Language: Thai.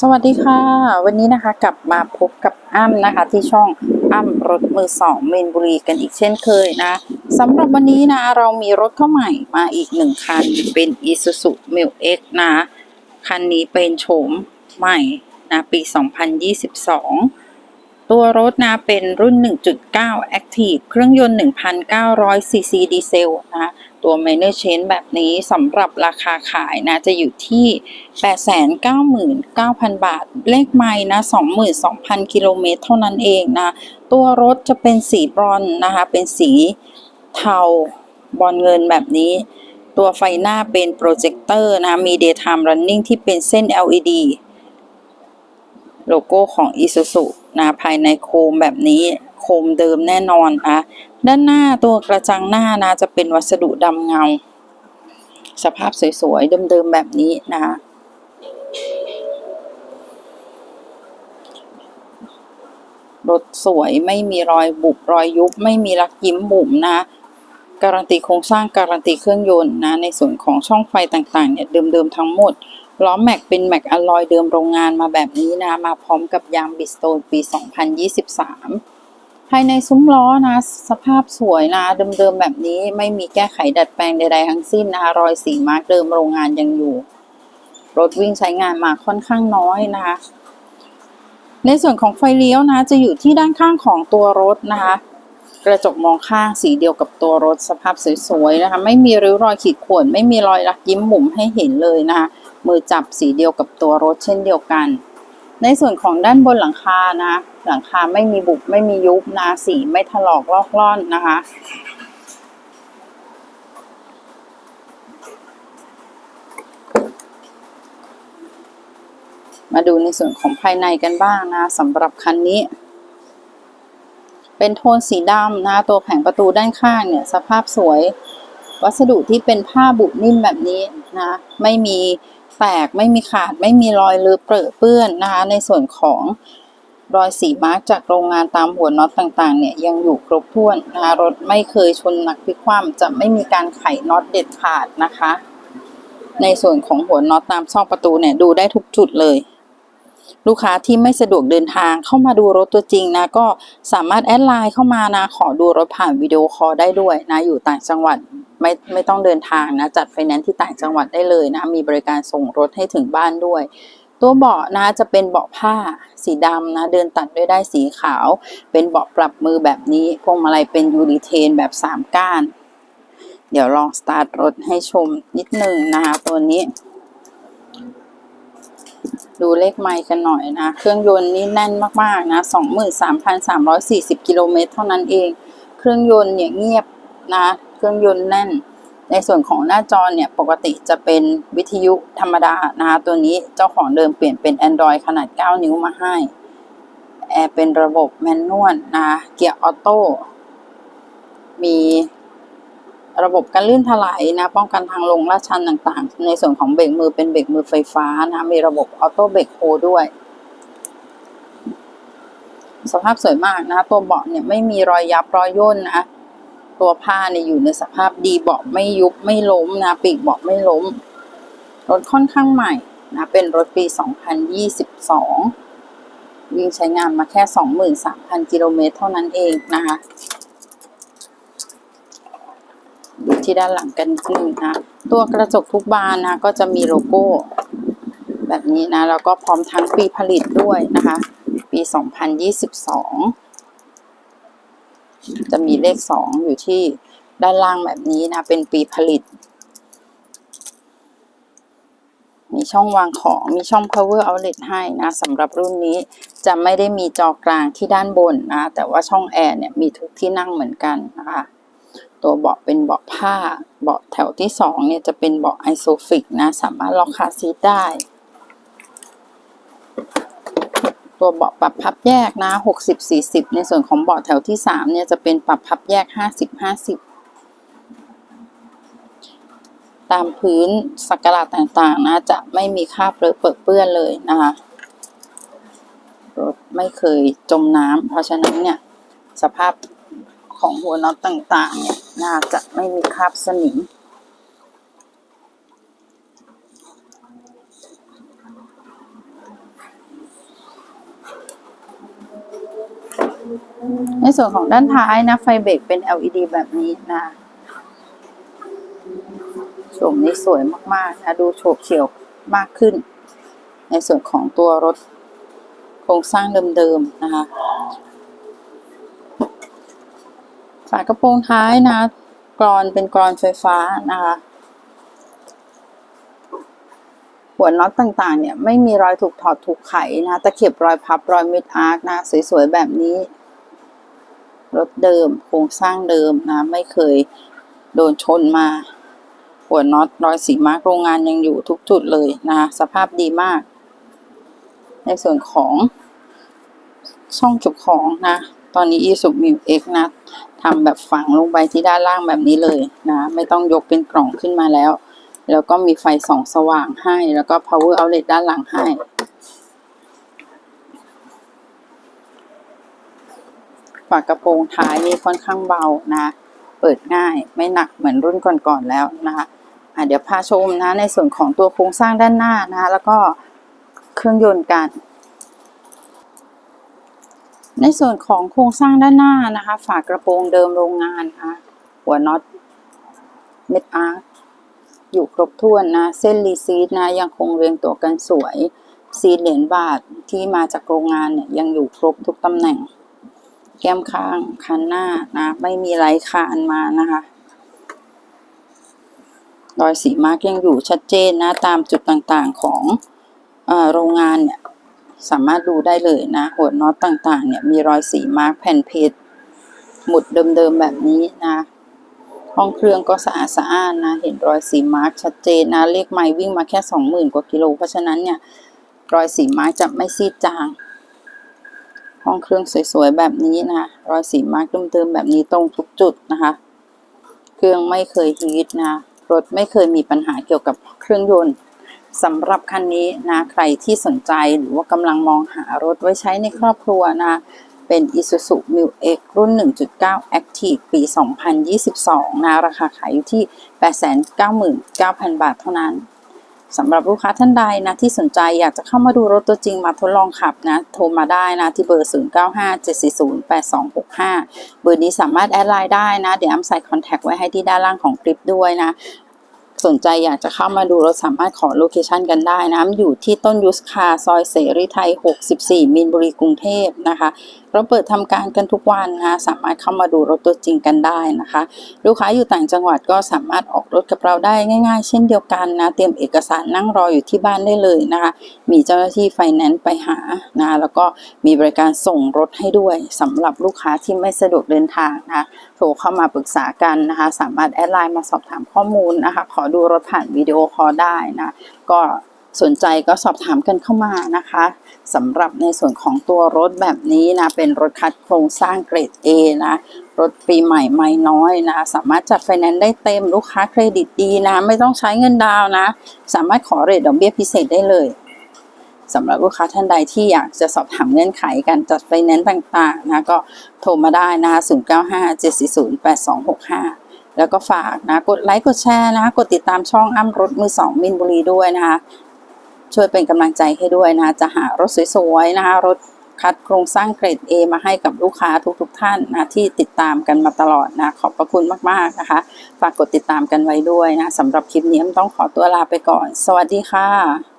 สวัสดีค่ะ วันนี้นะคะกลับมาพบกับอ้ำนะคะ ที่ช่องอ้ำรถมือสองเมนบุรีกันอีกเช่นเคยนะสำหรับวันนี้นะเรามีรถเข้าใหม่มาอีกหนึ่งคันเป็น Isuzu m i l X นะ คันนี้เป็นโฉมใหม่นะปี 2022 ตัวรถนะเป็นรุ่น 1.9 Active เครื่องยนต์ 1,900 cc ดีเซลนะตัว Minor Change แบบนี้สำหรับราคาขายนะจะอยู่ที่ 899,000 บาท เลขไม้นะ 22,000 กิโลเมตรเท่านั้นเองนะ ตัวรถจะเป็นสีบรอนนะคะ เป็นสีเทาบอลเงินแบบนี้ ตัวไฟหน้าเป็นโปรเจคเตอร์นะ มี daytime running ที่เป็นเส้น LED โลโก้ของ Isuzu นะภายในโคมแบบนี้โคมเดิมแน่นอนนะด้านหน้าตัวกระจังหน้านะจะเป็นวัสดุดำเงา สภาพสวยๆเดิมๆแบบนี้นะคะรถสวยไม่มีรอยบุบรอยยุบ ไม่มีรักยิ้มบุ๋มนะการันตีโครงสร้างการันตีเครื่องยนต์นะในส่วนของช่องไฟต่างๆเนี่ยเดิมๆทั้งหมด ล้อแม็กเป็นแม็กอลลอยเดิมโรงงานมาแบบนี้นะ มาพร้อมกับยางบิสโตนปี 2023 ภายในซุ้มล้อนะ สภาพสวยนะ เดิมๆแบบนี้ไม่มีแก้ไขดัดแปลงใดๆทั้งสิ้นนะคะรอยสีมาร์กเดิมโรงงานยังอยู่ รถวิ่งใช้งานมาค่อนข้างน้อยนะคะ ในส่วนของไฟเลี้ยวนะ จะอยู่ที่ด้านข้างของตัวรถนะคะ กระจกมองข้างสีเดียวกับตัวรถสภาพสวยๆนะคะ ไม่มีริ้วรอยขีดข่วนไม่มีรอยรักยิ้มหมุมให้เห็นเลยนะคะ มือจับสีเดียวกับตัวรถเช่นเดียวกัน ในส่วนของด้านบนหลังคานะ หลังคาไม่มีบุบไม่มียุบนะสีไม่ถลอกลอกล่อนนะคะ มาดูในส่วนของภายในกันบ้างนะสำหรับคันนี้เป็นโทนสีดำนะตัวแผงประตูด้านข้างเนี่ย สภาพสวย วัสดุที่เป็นผ้าบุนิ่มแบบนี้ นะไม่มีแตกไม่มีขาดไม่มีรอยเลอเปรอะเปื้อนนะคะ ในส่วนของรอยสีมาร์กจากโรงงานตามหัวน็อตต่างๆ เนี่ยยังอยู่ครบถ้วนนะคะรถไม่เคยชนหนักพลิกคว่ำจะไม่มีการไขน็อตเด็ดขาดนะคะ ในส่วนของหัวน็อตตามซอกประตูเนี่ยดูได้ทุกจุดเลย ลูกค้าที่ไม่สะดวกเดินทางเข้ามาดูรถตัวจริงนะก็สามารถแอดไลน์เข้ามานะขอดูรถผ่านวิดีโอคอลได้ด้วยนะอยู่ต่างจังหวัด ไม่ไม่ต้องเดินทางนะจัดไฟแนนซ์ที่ต่างจังหวัดได้เลยนะมีบริการส่งรถให้ถึงบ้านด้วย ตัวเบาะนะจะเป็นเบาะผ้าสีดำนะเดินตัดด้วยได้สีขาว เป็นเบาะปรับมือแบบนี้พวงมาลัยเป็นยูริเทนแบบ 3 ก้าน เดี๋ยวลองสตาร์ทรถให้ชมนิดนึงนะคะตัวนี้ดูเลขไมล์กันหน่อยนะ เครื่องยนต์นี่แน่นมาก ๆ นะ 23,340 กิโลเมตรเท่านั้นเอง เครื่องยนต์เนี่ยเงียบ นะเครื่องยนต์แน่น ในส่วนของหน้าจอเนี่ยปกติจะเป็นวิทยุธรรมดานะคะตัวนี้เจ้าของเดิมเปลี่ยนเป็น Android ขนาด 9 นิ้วมาให้แอร์เป็นระบบแมนนวลนะเกียร์ออโต้มีระบบการลื่นถลายนะ ป้องกันทางลงลาดชันต่างๆ ในส่วนของเบรกมือเป็นเบรกมือไฟฟ้านะ มีระบบออโต้เบรกโฮด้วย สภาพสวยมากนะ ตัวเบาะเนี่ยไม่มีรอยยับรอยย่นนะ ตัวผ้าเนี่ยอยู่ในสภาพดีเบาะไม่ยุบไม่ล้มนะปีกเบาะไม่ล้ม รถค่อนข้างใหม่นะเป็นรถปี 2022 วิ่งใช้งานมาแค่ 23,000 กิโลเมตรเท่านั้นเองนะคะดูที่ด้านหลังกันนิดนึงนะตัวกระจกทุกบานนะก็จะมีโลโก้ แบบนี้นะแล้วก็พร้อมทั้งปีผลิตด้วยนะคะ ปี 2022 จะมีเลข2อยู่ที่ด้านล่างแบบนี้นะ เป็นปีผลิต มีช่องวางของ มีช่อง power outlet ให้นะสำหรับรุ่นนี้จะไม่ได้มีจอกลางที่ด้านบนนะ แต่ว่าช่องแอร์เนี่ยมีทุกที่นั่งเหมือนกันนะคะตัวเบาะเป็นเบาะผ้า เบาะแถวที่สองเนี่ยจะเป็นเบาะไอโซฟิกนะ สามารถล็อกคาซีได้ ตัวเบาะปรับพับแยกนะหกสิบสี่สิบในส่วนของเบาะแถวที่สามเนี่ยจะเป็นปรับพับแยกห้าสิบห้าสิบตามพื้นสักการะต่างๆ นะ จะไม่มีคราบเลอะเปื้อนเลยนะคะรถไม่เคยจมน้ำเพราะฉะนั้นเนี่ย สภาพของหัวน็อตต่างๆ เนี่ยน่าจะไม่มีคราบสนิม ในส่วนของด้านท้ายนะไฟเบรกเป็น LED แบบนี้นะโฉมนี้สวยมากๆนะดูโฉบเฉี่ยวมากขึ้น ในส่วนของตัวรถโครงสร้างเดิมๆนะคะฝากระโปรงท้ายนะกรอนเป็นกรอนไฟฟ้านะคะ หัวน็อตต่างๆ เนี่ยไม่มีรอยถูกถอดถูกไขนะตะเข็บรอยพับรอยมิดอาร์คนะ สวยๆ แบบนี้ รถเดิมโครงสร้างเดิมนะ ไม่เคยโดนชนมา หัวน็อตรอยสีมาร์กโรงงานยังอยู่ทุกจุดเลยนะสภาพดีมาก ในส่วนของช่องเก็บของนะ ตอนนี้ e s u m i x นะทำแบบฝังลงไปที่ด้านล่างแบบนี้เลยนะ ไม่ต้องยกเป็นกล่องขึ้นมาแล้ว แล้วก็มีไฟส่องสว่างให้ แล้วก็ power outlet ด้านหลังให้ ฝากระโปรงท้ายนี่ค่อนข้างเบานะ เปิดง่ายไม่หนักเหมือนรุ่นก่อนๆแล้วนะคะะเดี๋ยวพาชมนะ ในส่วนของตัวโครงสร้างด้านหน้านะ แล้วก็เครื่องยนต์กันในส่วนของโครงสร้างด้านหน้านะคะ ฝากระโปรงเดิมโรงงานนะคะหัวน็อตเม็ดอาร์ อยู่ครบถ้วนนะ เส้นรีซีดนะยังคงเรียงตัวกันสวย ซีดเหรียญบาทที่มาจากโรงงานเนี่ยยังอยู่ครบทุกตำแหน่ง แก้มข้างคันหน้านะ ไม่มีไรคานมานะคะรอยสีมาร์กยังอยู่ชัดเจนนะ ตามจุดต่างๆของอโรงงานเนี่ยสามารถดูได้เลยนะ หัวน็อตต่างๆเนี่ยมีรอยสีมาร์กแผ่นเพชรหมุดเดิมๆแบบนี้นะ ห้องเครื่องก็สะอาดสะอ้านนะ เห็นรอยสีมาร์กชัดเจนนะ เลขไมล์วิ่งมาแค่สองหมื่นกว่ากิโล เพราะฉะนั้นเนี่ย รอยสีมาร์กจะไม่ซีดจาง ห้องเครื่องสวยๆแบบนี้นะ รอยสีมาร์กเดิมๆแบบนี้ตรงทุกจุดนะคะ เครื่องไม่เคยฮีทนะ รถไม่เคยมีปัญหาเกี่ยวกับเครื่องยนต์สำหรับคันนี้นะ ใครที่สนใจหรือว่ากำลังมองหารถไว้ใช้ในครอบครัวนะ เป็น Isuzu m u X รุ่น 1.9 Active ปี 2022 นะ ราคาขายอยู่ที่ 899,000 บาทเท่านั้นสำหรับลูกค้าท่านใดนะที่สนใจอยากจะเข้ามาดูรถตัวจริงมาทดลองขับนะโทรมาได้นะที่เบอร์ 0957408265 เบอร์นี้สามารถแอดไลน์ได้นะ เดี๋ยวอ้ำใส่คอนแทคไว้ให้ที่ด้านล่างของคลิปด้วยนะ สนใจอยากจะเข้ามาดูรถสามารถขอโลเคชันกันได้นะอยู่ที่ต้นยุสคาซอยเสรีไทย 64 มินบุรีกรุงเทพนะคะ เราเปิดทำการกันทุกวันนะสามารถเข้ามาดูรถตัวจริงกันได้นะคะ ลูกค้าอยู่ต่างจังหวัดก็สามารถออกรถกับเราได้ง่าย ๆ เช่นเดียวกันนะเตรียมเอกสารนั่งรออยู่ที่บ้านได้เลยนะคะ มีเจ้าหน้าที่ไฟแนนซ์ไปหานะแล้วก็มีบริการส่งรถให้ด้วยสำหรับลูกค้าที่ไม่สะดวกเดินทางนะคะโทรเข้ามาปรึกษากันนะคะ สามารถแอดไลน์มาสอบถามข้อมูลนะคะ ขอดูรถผ่านวิดีโอคอลได้นะก็ สนใจก็สอบถามกันเข้ามานะคะสำหรับในส่วนของตัวรถแบบนี้นะ เป็นรถคัดโครงสร้างเกรด A นะ รถปีใหม่ไม่น้อยนะ สามารถจัดไฟแนนซ์ได้เต็มลูกค้าเครดิตดีนะ ไม่ต้องใช้เงินดาวน์นะสามารถขอเรทดอกเบี้ยพิเศษได้เลยสำหรับลูกค้าท่านใดที่อยากจะสอบถามเงื่อนไขการจัดไฟแนนซ์ต่างๆนะก็โทรมาได้นะคะ0957408265 แล้วก็ฝากนะ กดไลค์ กดแชร์นะ กดติดตามช่องอ้ำรถมือสองมินบุรีด้วยนะคะ ช่วยเป็นกำลังใจให้ด้วยนะจะหารถสวยๆนะคะรถคัดโครงสร้างเกรด A มาให้กับลูกค้าทุกๆท่านนะที่ติดตามกันมาตลอดนะขอบพระคุณมากๆนะคะ ฝากกดติดตามกันไว้ด้วยนะสำหรับคลิปนี้ต้องขอตัวลาไปก่อน สวัสดีค่ะ